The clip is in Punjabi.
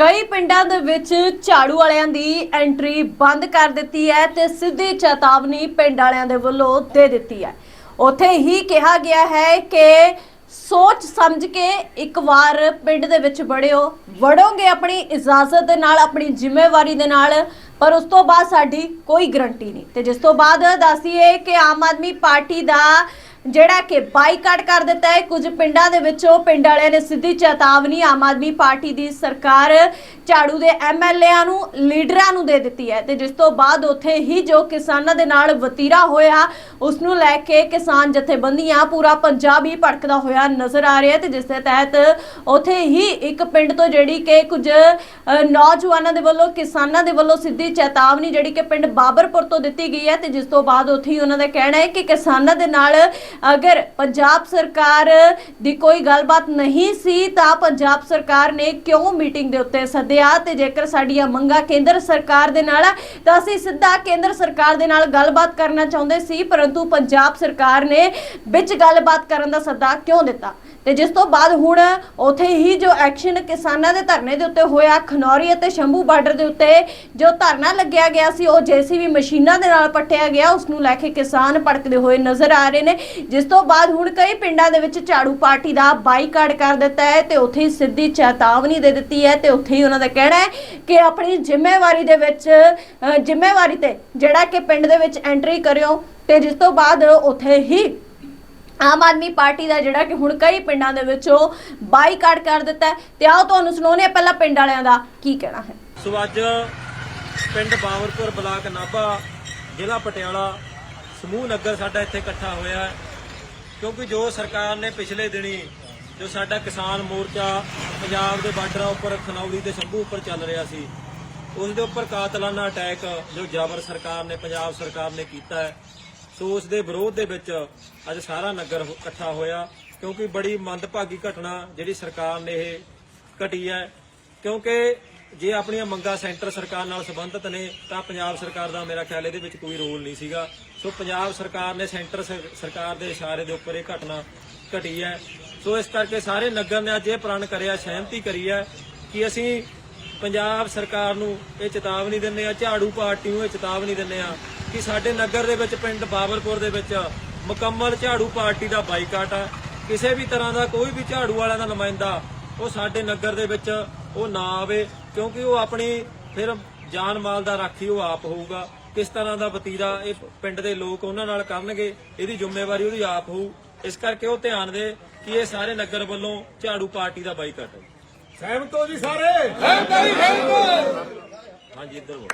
ਕਈ ਪਿੰਡਾਂ ਦੇ ਵਿੱਚ ਝਾੜੂ ਵਾਲਿਆਂ ਦੀ ਐਂਟਰੀ ਬੰਦ ਕਰ ਦਿੱਤੀ ਹੈ ਤੇ ਸਿੱਧੀ ਚੇਤਾਵਨੀ ਪਿੰਡ ਵਾਲਿਆਂ ਦੇ ਵੱਲੋਂ ਦੇ ਦਿੱਤੀ ਹੈ। ਉੱਥੇ ਹੀ ਕਿਹਾ ਗਿਆ ਹੈ ਕਿ ਸੋਚ ਸਮਝ ਕੇ ਇੱਕ ਵਾਰ ਪਿੰਡ ਦੇ ਵਿੱਚ ਵੜਿਓ। ਵੜੋਗੇ ਆਪਣੀ ਇਜਾਜ਼ਤ ਦੇ ਨਾਲ, ਆਪਣੀ ਜ਼ਿੰਮੇਵਾਰੀ ਦੇ ਨਾਲ, ਪਰ ਉਸ ਤੋਂ ਬਾਅਦ ਸਾਡੀ ਕੋਈ ਗਰੰਟੀ ਨਹੀਂ। ਤੇ ਜਿਸ ਤੋਂ ਬਾਅਦ ਦੱਸੀਏ ਕਿ ਆਮ ਆਦਮੀ ਪਾਰਟੀ ਦਾ ਜਿਹੜਾ ਕਿ ਬਾਈਕਾਟ ਕਰ ਦਿੱਤਾ ਹੈ। ਕੁਝ ਪਿੰਡਾਂ ਦੇ ਵਿੱਚੋਂ ਪਿੰਡ ਵਾਲਿਆਂ ਨੇ ਸਿੱਧੀ ਚੇਤਾਵਨੀ ਆਮ ਆਦਮੀ ਪਾਰਟੀ ਦੀ ਸਰਕਾਰ ਝਾੜੂ ਦੇ ਐਮਐਲਏਆਂ ਨੂੰ, ਲੀਡਰਾਂ ਨੂੰ ਦੇ ਦਿੱਤੀ ਹੈ ਤੇ ਜਿਸ ਤੋਂ ਬਾਅਦ ਉੱਥੇ ਹੀ ਜੋ ਕਿਸਾਨਾਂ ਦੇ ਨਾਲ ਵਤੀਰਾ ਹੋਇਆ, ਉਸ ਨੂੰ ਲੈ ਕੇ ਕਿਸਾਨ ਜਥੇਬੰਦੀਆਂ ਪੂਰਾ ਪੰਜਾਬ ਹੀ ਭੜਕਦਾ ਹੋਇਆ ਨਜ਼ਰ ਆ ਰਿਹਾ ਹੈ ਤੇ ਜਿਸ ਦੇ ਤਹਿਤ ਉੱਥੇ ਹੀ ਇੱਕ ਪਿੰਡ ਤੋਂ ਜਿਹੜੀ ਕਿ ਕੁਝ ਨੌਜਵਾਨਾਂ ਦੇ ਵੱਲੋਂ, ਕਿਸਾਨਾਂ ਦੇ ਵੱਲੋਂ ਸਿੱਧੀ ਚੇਤਾਵਨੀ ਜਿਹੜੀ ਕਿ ਪਿੰਡ ਬਾਬਰਪੁਰ ਤੋਂ ਦਿੱਤੀ ਗਈ ਹੈ ਤੇ ਜਿਸ ਤੋਂ ਬਾਅਦ ਉੱਥੇ ਹੀ ਉਹਨਾਂ ਦਾ ਕਹਿਣਾ ਹੈ ਕਿ ਕਿਸਾਨਾਂ ਦੇ ਨਾਲ ਅਗਰ ਪੰਜਾਬ ਸਰਕਾਰ ਦੀ ਕੋਈ ਗੱਲਬਾਤ ਨਹੀਂ ਸੀ, ਤਾਂ ਪੰਜਾਬ ਸਰਕਾਰ ਨੇ ਕਿਉਂ ਮੀਟਿੰਗ ਦੇ ਉੱਤੇ ਸੱਦਿਆ? ਤੇ ਜੇਕਰ ਸਾਡੀਆਂ ਮੰਗਾਂ ਕੇਂਦਰ ਸਰਕਾਰ ਦੇ ਨਾਲ ਤਾਂ ਅਸੀਂ ਸਿੱਧਾ ਕੇਂਦਰ ਸਰਕਾਰ ਦੇ ਨਾਲ ਗੱਲਬਾਤ ਕਰਨਾ ਚਾਹੁੰਦੇ ਸੀ, ਪਰੰਤੂ ਪੰਜਾਬ ਸਰਕਾਰ ਨੇ ਵਿੱਚ ਗੱਲਬਾਤ ਕਰਨ ਦਾ ਸੱਦਾ ਕਿਉਂ ਦਿੱਤਾ? ਤੇ ਜਿਸ ਤੋਂ ਬਾਅਦ ਹੁਣ ਉਥੇ ਹੀ ਜੋ ਐਕਸ਼ਨ ਕਿਸਾਨਾਂ ਦੇ ਧਰਨੇ ਦੇ ਉੱਤੇ ਹੋਇਆ, ਖਨੌਰੀ ਅਤੇ ਸ਼ੰਭੂ ਬਾਰਡਰ ਦੇ ਉੱਤੇ ਜੋ ਧਰਨਾ ਲੱਗਿਆ ਗਿਆ ਸੀ, ਉਹ ਜੇਸੀਬੀ ਮਸ਼ੀਨਾਂ ਦੇ ਨਾਲ ਪੱਟਿਆ ਗਿਆ ਉਸ ਨੂੰ ਲੈ ਕੇ ਕਿਸਾਨ ਭੜਕਦੇ ਹੋਏ ਨਜ਼ਰ ਆ ਰਹੇ ਨੇ। ਜਿਸ ਤੋਂ ਬਾਅਦ ਹੁਣ ਕਈ ਪਿੰਡਾਂ ਦੇ ਵਿੱਚ ਝਾੜੂ ਪਾਰਟੀ ਦਾ ਬਾਈਕਾਟ ਕਰ ਦਿੱਤਾ ਹੈ ਤੇ ਉੱਥੇ ਹੀ ਸਿੱਧੀ ਚੇਤਾਵਨੀ ਦੇ ਦਿੱਤੀ ਹੈ ਤੇ ਉੱਥੇ ਹੀ ਉਹਨਾਂ ਦਾ ਕਹਿਣਾ ਹੈ ਕਿ ਆਪਣੀ ਜ਼ਿੰਮੇਵਾਰੀ ਦੇ ਵਿੱਚ ਜ਼ਿੰਮੇਵਾਰੀ ਤੇ ਜਿਹੜਾ ਕਿ ਪਿੰਡ ਦੇ ਵਿੱਚ ਐਂਟਰੀ ਕਰਿਓ ਤੇ ਜਿਸ ਤੋਂ ਬਾਅਦ ਉੱਥੇ ਹੀ ਆਮ ਆਦਮੀ ਪਾਰਟੀ ਦਾ ਜਿਹੜਾ ਕਿ ਹੁਣ ਕਈ ਪਿੰਡਾਂ ਦੇ ਵਿੱਚੋਂ ਬਾਈਕਾਟ ਕਰ ਦਿੱਤਾ ਤੇ ਆਓ ਤੁਹਾਨੂੰ ਸੁਣਾਉਂਦੇ ਹਾਂ ਪਹਿਲਾਂ ਪਿੰਡ ਵਾਲਿਆਂ ਦਾ ਕੀ ਕਹਿਣਾ ਹੈ। ਸੋ ਅੱਜ ਪਿੰਡ ਬਾਵਰਪੁਰ ਬਲਾਕ ਨਾਭਾ ਜ਼ਿਲ੍ਹਾ ਪਟਿਆਲਾ ਸਮੂਹ ਨਗਰ ਸਾਡਾ ਇੱਥੇ ਇਕੱਠਾ ਹੋਇਆ ਹੈ। ਕਿਉਂਕਿ ਜੋ ਸਰਕਾਰ ਨੇ ਪਿਛਲੇ ਦਿਨੀ ਜੋ ਸਾਡਾ ਕਿਸਾਨ ਮੋਰਚਾ ਪੰਜਾਬ ਦੇ ਬਾਰਡਰਾਂ ਉੱਪਰ ਖਨੌਰੀ ਤੇ ਸ਼ੰਭੂ ਉੱਪਰ ਚੱਲ ਰਿਹਾ ਸੀ, ਉਸ ਦੇ ਉੱਪਰ ਕਾਤਲਾਨਾ ਅਟੈਕ ਜੋ ਜਬਰ ਸਰਕਾਰ ਨੇ, ਪੰਜਾਬ ਸਰਕਾਰ ਨੇ ਕੀਤਾ ਹੈ, ਸੋ ਉਸ ਦੇ ਵਿਰੋਧ ਦੇ ਵਿੱਚ ਅੱਜ ਸਾਰਾ ਨਗਰ ਇਕੱਠਾ ਹੋਇਆ। ਕਿਉਂਕਿ ਬੜੀ ਮੰਦਭਾਗੀ ਘਟਨਾ ਜਿਹੜੀ ਸਰਕਾਰ ਨੇ ਇਹ ਘਟੀ ਹੈ, ਕਿਉਂਕਿ ਜੇ ਆਪਣੀਆਂ ਮੰਗਾਂ ਸੈਂਟਰ ਸਰਕਾਰ ਨਾਲ ਸੰਬੰਧਿਤ ਨੇ, ਤਾਂ ਪੰਜਾਬ ਸਰਕਾਰ ਦਾ ਮੇਰਾ ਖਿਆਲ ਇਹਦੇ ਵਿੱਚ ਕੋਈ ਰੋਲ ਨਹੀਂ ਸੀਗਾ। ਸੋ ਪੰਜਾਬ ਸਰਕਾਰ ਨੇ ਸੈਂਟਰ ਸਰ- ਸਰਕਾਰ ਦੇ ਇਸ਼ਾਰੇ ਦੇ ਉੱਪਰ ਇਹ ਘਟਨਾ ਘਟੀ ਹੈ। ਸੋ ਇਸ ਕਰਕੇ ਸਾਰੇ ਨਗਰ ਨੇ ਅੱਜ ਇਹ ਪ੍ਰਣ ਕਰਿਆ, ਸਹਿਮਤੀ ਕਰੀ ਹੈ ਕਿ ਅਸੀਂ ਪੰਜਾਬ ਸਰਕਾਰ ਨੂੰ ਇਹ ਚੇਤਾਵਨੀ ਦਿੰਦੇ ਆ ਝਾੜੂ ਪਾਰਟੀ ਨੂੰ ਇਹ ਚੇਤਾਵਨੀ ਦਿੰਦੇ ਆ ਕਿ ਸਾਡੇ ਨਗਰ ਦੇ ਵਿੱਚ, ਪਿੰਡ ਬਾਬਰਪੁਰ ਦੇ ਵਿੱਚ ਮੁਕੰਮਲ ਝਾੜੂ ਪਾਰਟੀ ਦਾ ਬਾਈਕਾਟ ਆ। ਕਿਸੇ ਵੀ ਤਰ੍ਹਾਂ ਦਾ ਕੋਈ ਵੀ ਝਾੜੂ ਵਾਲਿਆਂ ਦਾ ਨੁਮਾਇੰਦਾ, ਉਹ ਸਾਡੇ ਨਗਰ ਦੇ ਵਿੱਚ ਉਹ ਨਾ ਆਵੇ ਕਿਉਂਕਿ ਉਹ ਆਪਣੀ ਫਿਰ ਜਾਨ ਮਾਲ ਦਾ ਰਾਖੀ ਉਹ ਆਪ ਹੋਊਗਾ। ਕਿਸ ਤਰ੍ਹਾਂ ਦਾ ਵਤੀਰਾ ਇਹ ਪਿੰਡ ਦੇ ਲੋਕ ਉਹਨਾਂ ਨਾਲ ਕਰਨਗੇ ਇਹਦੀ ਜ਼ਿੰਮੇਵਾਰੀ ਉਹਦੀ ਆਪ ਹੋਊ। ਇਸ ਕਰਕੇ ਉਹ ਧਿਆਨ ਦੇ ਕਿ ਇਹ ਸਾਰੇ ਨਗਰ ਵੱਲੋਂ ਝਾੜੂ ਪਾਰਟੀ ਦਾ ਬਾਈਕਾਟ ਹੈ ਸਹਿਮਤ ਹੋ ਜੀ ਸਾਰੇ? ਸਹਿਮਤ ਜੀ ਸਹਿਮਤ ਹਾਂਜੀ ਇੱਧਰ।